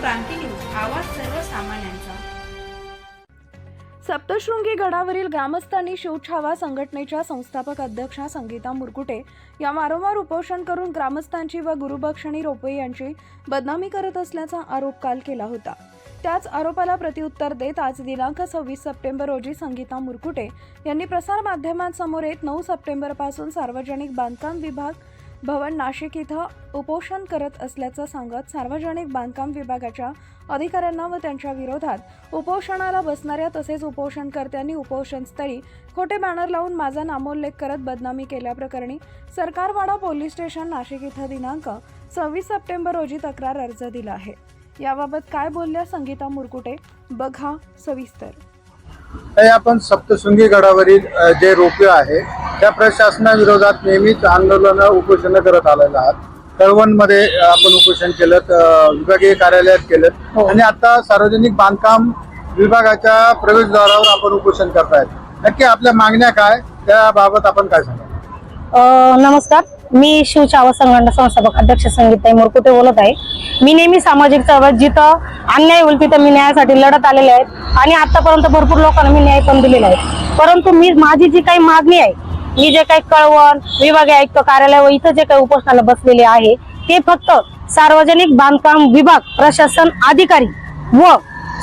क्रांती news आवाज सर्वसामान्यांचा. सप्तशृंगी गडावरील ग्रामस्थांनी शिवछावा संघटनेच्या संस्थापक अध्यक्षा संगीता मुरकुटे या वारंवार उपोषण करून ग्रामस्थांची व गुरुबक्षणी रोपे यांची बदनामी करत असल्याचा आरोप काल केला होता. त्याच आरोपाला प्रत्युत्तर देत आज दिनांक सव्वीस सप्टेंबर रोजी संगीता मुरकुटे यांनी प्रसारमाध्यमांसमोर येत नऊ सप्टेंबरपासून सार्वजनिक बांधकाम विभाग भवन नाशिक इथं उपोषण करत असल्याचं सांगत सार्वजनिक बांधकाम विभागाच्या अधिकाऱ्यांना व त्यांच्या विरोधात उपोषणाला बसणाऱ्या तसेच उपोषणकर्त्यांनी उपोषणस्थळी खोटे बॅनर लावून माझा नामोल्लेख करत बदनामी केल्याप्रकरणी सरकारवाडा पोलीस स्टेशन नाशिक इथं दिनांक सव्वीस सप्टेंबर रोजी तक्रार अर्ज दिला आहे. याबाबत काय बोलल्या संगीता मुरकुटे? बघा सविस्तर. आपण सप्तशृंगी गडावरील जे रोपे आहे त्या प्रशासनाविरोधात नेहमीच आंदोलन उपोषण करत आलेलं आहात. कळवणमध्ये आपण उपोषण केलं विभागीय कार्यालयात केलं. आणि आता सार्वजनिक बांधकाम विभागाच्या प्रवेशद्वारावर आपण उपोषण करतायत. नक्की आपल्या मागण्या काय? त्याबाबत आपण काय सांगा नमस्कार. मी शिवचावा संघटना संस्थापक अध्यक्ष संगीताई मोरकुटे बोलत आहे. मी नेहमी सामाजिक चळवळ जिथं अन्याय होईल तिथं मी न्यायासाठी लढत आलेले आहेत. आणि आतापर्यंत भरपूर लोकांना मी न्याय पण दिलेला आहे. परंतु मी माझी जी काही मागणी आहे मी जे काही कळवण विभागीय आयुक्त कार्यालय व इथं जे काही उपोषणाला बसलेले आहे ते फक्त सार्वजनिक बांधकाम विभाग प्रशासन अधिकारी व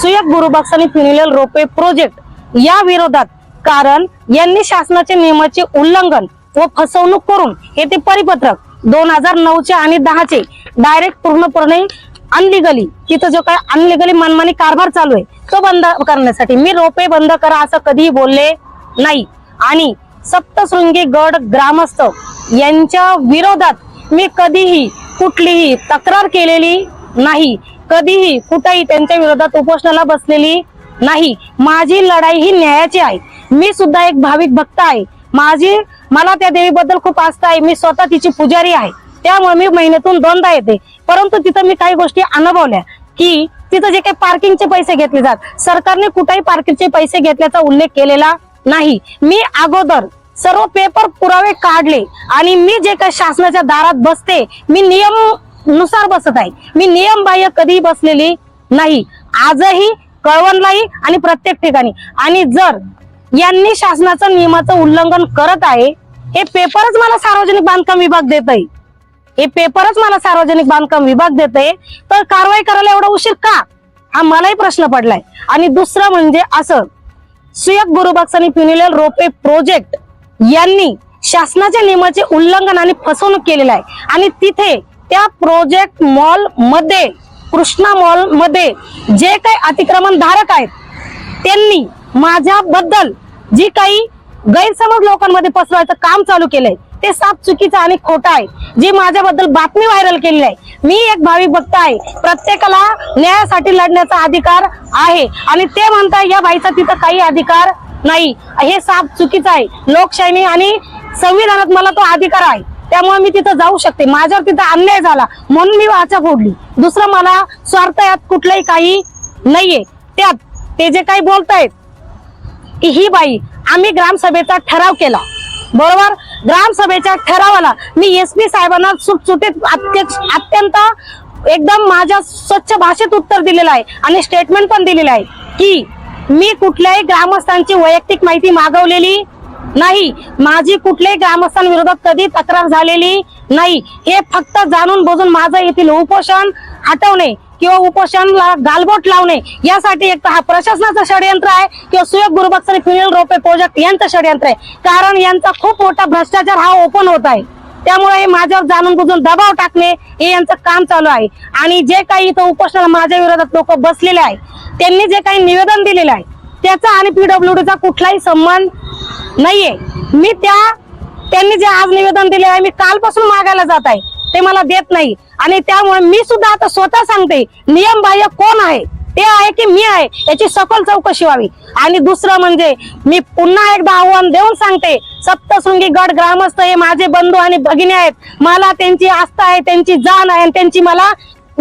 सुयक गुरुबक्स आणि फिनियल रोपे प्रोजेक्ट या विरोधात कारण यांनी शासनाच्या नियमाचे उल्लंघन व फसवणूक करून हे ते परिपत्रक दोन हजार नऊचे आणि दहाचे डायरेक्ट पूर्णपणे अनलिगली तिथं जो काय अनलिगली मनमानी कारभार चालू आहे तो बंद करण्यासाठी मी रोपे बंद करा असं कधीही बोलले नाही. आणि सप्तशृंगी गड ग्रामस्थ यांच्या विरोधात मी कधीही कुठलीही तक्रार केलेली नाही. कधीही कुठेही त्यांच्या विरोधात उपोषणाला बसलेली नाही. माझी लढाई ही न्यायाची आहे. मी सुद्धा एक भाविक भक्त आहे. माझी मला त्या देवीबद्दल खूप आस्था आहे. मी स्वतः तिची पुजारी आहे. त्यामुळे मी महिन्यातून दोनदा येते. परंतु तिथं मी काही गोष्टी अनुभवल्या की तिथं जे काही पार्किंगचे पैसे घेतले जात सरकारने कुठेही पार्किंगचे पैसे घेतल्याचा उल्लेख केलेला नाही. मी अगोदर सर्व पेपर पुरावे काढले. आणि मी जे काही शासनाच्या दारात बसते मी नियमनुसार बसत आहे. मी नियम बाह्य कधी बसलेली नाही. आजही कळवणलाही आणि प्रत्येक ठिकाणी. आणि जर यांनी शासनाचं नियमाचं उल्लंघन करत आहे हे पेपरच मला सार्वजनिक बांधकाम विभाग देत आहे. हे पेपरच मला सार्वजनिक बांधकाम विभाग देत आहे. तर कारवाई करायला एवढा उशीर का? हा मलाही प्रश्न पडलाय. आणि दुसरं म्हणजे असं. सुयक गुरुबक्स आणि फिनिलियल रोपे प्रोजेक्ट यांनी शासनाच्या नियमाचे उल्लंघन आणि फसवणूक केलेलं आहे. आणि तिथे त्या प्रोजेक्ट मॉलमध्ये कृष्णा मॉलमध्ये जे काही अतिक्रमण धारक आहेत त्यांनी माझ्याबद्दल जी काही गैरसमज लोकांमध्ये पसरवायचं काम चालू केलंय ते साप चुकीचं आणि खोटं आहे. जी माझ्याबद्दल बातमी व्हायरल केलेली आहे मी एक भाविक भक्त आहे. प्रत्येकाला न्यायासाठी लढण्याचा अधिकार आहे. आणि ते म्हणताय या बाईचा तिथं काही अधिकार नाही हे साप चुकीचं आहे. लोकशाही आणि संविधानात मला तो अधिकार आहे. त्यामुळे मी तिथं जाऊ शकते. माझ्यावर तिथं अन्याय झाला. म्हणून मी वाचा फोडली. दुसरं मला स्वार्थ यात कुठलंही काही नाहीये. त्यात ते जे काही बोलतायत की ही बाई आम्ही ग्रामसभेचा ठराव केला. बरोबर? ग्रामसभेच्या ठरावाला मी एस पी साहेबांना सुटसुटीत अत्यक्ष अत्यंत एकदम माझ्या स्वच्छ भाषेत उत्तर दिलेलं आहे आणि स्टेटमेंट पण दिलेलं आहे की मी कुठल्याही ग्रामस्थांची वैयक्तिक माहिती मागवलेली नाही. माझी कुठल्याही ग्रामस्थांविरोधात कधी तक्रार झालेली नाही. हे फक्त जाणून बुजून माझं येथील उपोषण हटवणे किंवा उपोषणला गालबोट लावणे यासाठी एक तर हा प्रशासनाचं षडयंत्र आहे किंवा सुयोग गुरुबक्स आणि फिनिल रोपे प्रोजेक्ट यांचं षडयंत्र आहे. कारण यांचा खूप मोठा भ्रष्टाचार हा ओपन होत आहे. त्यामुळे हे माझ्यावर जाणून बुजून दबाव टाकणे हे यांचं काम चालू आहे. आणि जे काही इथं उपोषणाला माझ्या विरोधात लोक बसलेले आहे त्यांनी जे काही निवेदन दिलेलं आहे त्याचा आणि पीडब्ल्यूडीचा कुठलाही संबंध नाहीये. मी त्या त्यांनी जे आज निवेदन दिले आहे मी कालपासून मागायला जात आहे ते मला देत नाही. आणि त्यामुळे मी सुद्धा आता स्वतः सांगते नियमबाह्य कोण आहे? ते आहे की मी आहे याची सखोल चौकशी व्हावी. आणि दुसरं म्हणजे मी पुन्हा एकदा आव्हान देऊन सांगते सप्तशृंगी गड ग्रामस्थ हे माझे बंधू आणि भगिनी आहेत. मला त्यांची आस्था आहे त्यांची जाण आहे आणि त्यांची मला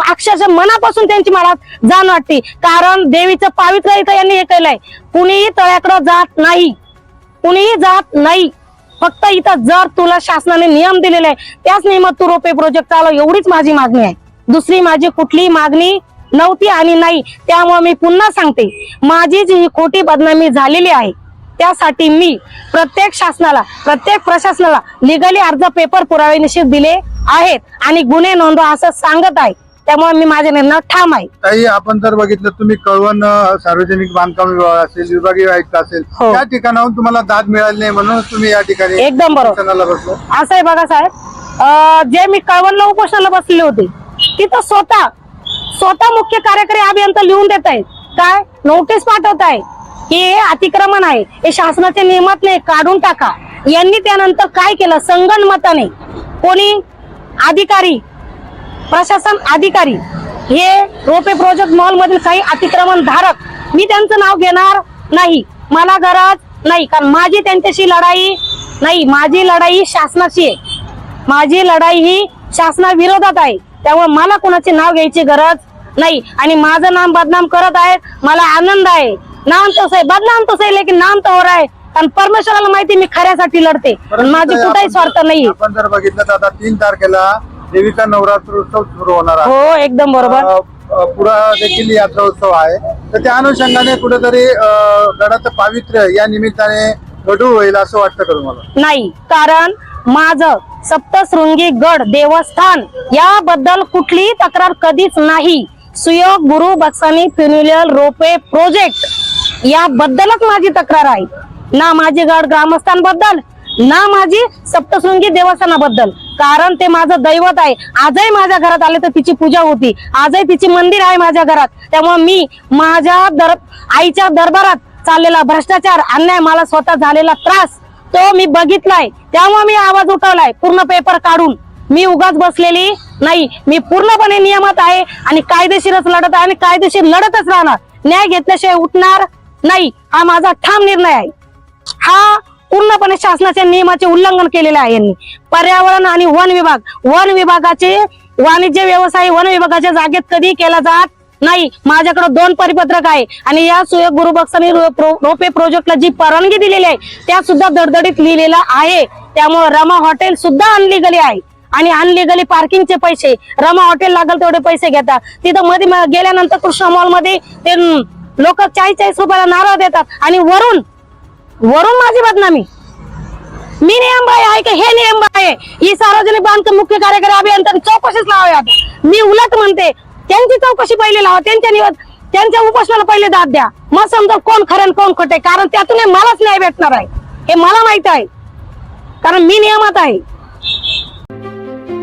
अक्षरशः मनापासून त्यांची मला जाण वाटते. कारण देवीचं पावित्र्य इथं यांनी हे केलंय. कुणीही तळ्याकडं जात नाही. कुणीही जात नाही. फक्त इथं जर तुला शासनाने नियम दिलेले आहे त्याच नियमात तू रोपे प्रोजेक्ट चालव एवढीच माझी मागणी आहे. दुसरी माझी कुठलीही मागणी नव्हती आणि नाही त्यामुळे मी पुन्हा सांगते. माझी जी ही खोटी बदनामी झालेली आहे त्यासाठी मी प्रत्येक शासनाला प्रत्येक प्रशासनाला लिगली अर्ज पेपर पुरावे निश्चित दिले आहेत आणि गुन्हे नोंदवा असं सांगत आहे. त्यामुळे मी माझ्या निर्णय ठाम आहे. काही आपण जर बघितलं तुम्ही कळवण सार्वजनिक बांधकाम विभाग असेल विभागीय आयुक्त असेल हो. त्या ठिकाणाहून तुम्हाला दाद मिळाली नाही म्हणून तुम्ही या ठिकाणी एकदम बरोबर. उपोषणाला बसलो. असं आहे बघा साहेब. अं, जे मी कळवणला उपोषणाला बसलेले होते तिथं स्वतः स्वतः मुख्य कार्यकारी अभियंता लिहून देत आहेत. काय? नोटीस पाठवत आहे. की हे अतिक्रमण आहे. हे शासनाच्या नियमात नाही. काढून टाका. यांनी त्यानंतर काय केलं? संगणमताने कोणी? अधिकारी. प्रशासन अधिकारी. हे रोपे प्रोजेक्ट मॉल मधील काही अतिक्रमण धारक. मी त्यांचं नाव घेणार नाही. मला गरज नाही. कारण माझी त्यांच्याशी लढाई नाही. माझी लढाई शासनाची आहे. माझी लढाई ही शासनाविरोधात आहे. त्यामुळे मला कोणाचे नाव घ्यायची गरज नाही आणि माझं नाम बदनाम करत आहे मला आनंद आहे. नाम तो सही बदनाम तो सही लेकिन नाम तो हो रहा है कारण परमेश्वराला माहिती मी खऱ्यासाठी लढते. माझी कुठेही स्वार्थ नाही आपण जर बघितलं तर आता तीन तारखेला देवीचा नवरात्र उत्सव सुरू होणार आहे. हो एकदम बरोबर. पुढा देखील यात्रा उत्सव आहे. तर त्या अनुषंगाने कुठेतरी गडाचं पावित्र्य या निमित्ताने घडू होईल असं वाटतं का तुम्हाला? नाही कारण माझं सप्तशृंगी गड देवस्थान याबद्दल कुठलीही तक्रार कधीच नाही. सुयोग गुरु बक्सानी फ्युन्युलर रोपे प्रोजेक्ट याबद्दलच माझी तक्रार आहे. ना माझी गड ग्रामस्थांबद्दल ना माझी सप्तशृंगी देवस्थानाबद्दल. कारण ते माझं दैवत आहे. आजही माझ्या घरात आले तर तिची पूजा होती. आजही तिची मंदिर आहे माझ्या घरात. त्यामुळे मी माझ्या दर आईच्या दरबारात चाललेला भ्रष्टाचार अन्याय मला स्वतः झालेला त्रास तो मी बघितलाय. त्यामुळे मी आवाज उठवलाय. पूर्ण पेपर काढून. मी उगाच बसलेली नाही. मी पूर्णपणे नियमात आहे आणि कायदेशीरच लढत आहे आणि कायदेशीर लढतच राहणार. न्याय घेतल्याशिवाय उठणार नाही. हा माझा ठाम निर्णय आहे. हा पूर्णपणे शासनाच्या नियमाचे उल्लंघन केलेले आहे यांनी. पर्यावरण आणि वन विभाग. वन विभागाचे वाणिज्य व्यवसाय वन विभागाच्या जागेत कधी केला जात नाही. माझ्याकडे दोन परिपत्रक आहे आणि या सुयोग गुरुबक्षाने रोपे प्रोजेक्टला जी परवानगी दिलेली आहे त्या सुद्धा दडदडीत लिहिलेला आहे. त्यामुळे रमा हॉटेल सुद्धा अनलिगली आहे. आणि अनलिगली पार्किंगचे पैसे. रमा हॉटेल लागल तेवढे पैसे घेतात तिथं मध्ये गेल्यानंतर कृष्णा मॉलमध्ये ते लोक चाळीस चाळीस रुपयाला नारळ देतात. आणि वरून वरून माझी बदनामी. मी नियम बाय आहे की? हे नियम बाय आहे. ही सार्वजनिक बांधकाम मुख्य कार्यकारी अभियंता चौकशीच लावावी मी उलट म्हणते त्यांची चौकशी पहिले लावा. त्यांच्या निवड त्यांच्या उपोषणाला पहिले दाद द्या. मग समजा कोण खरं कोण खोटे कारण त्यातून मलाच न्याय भेटणार आहे. हे मला माहीत आहे. कारण मी नियमात आहे.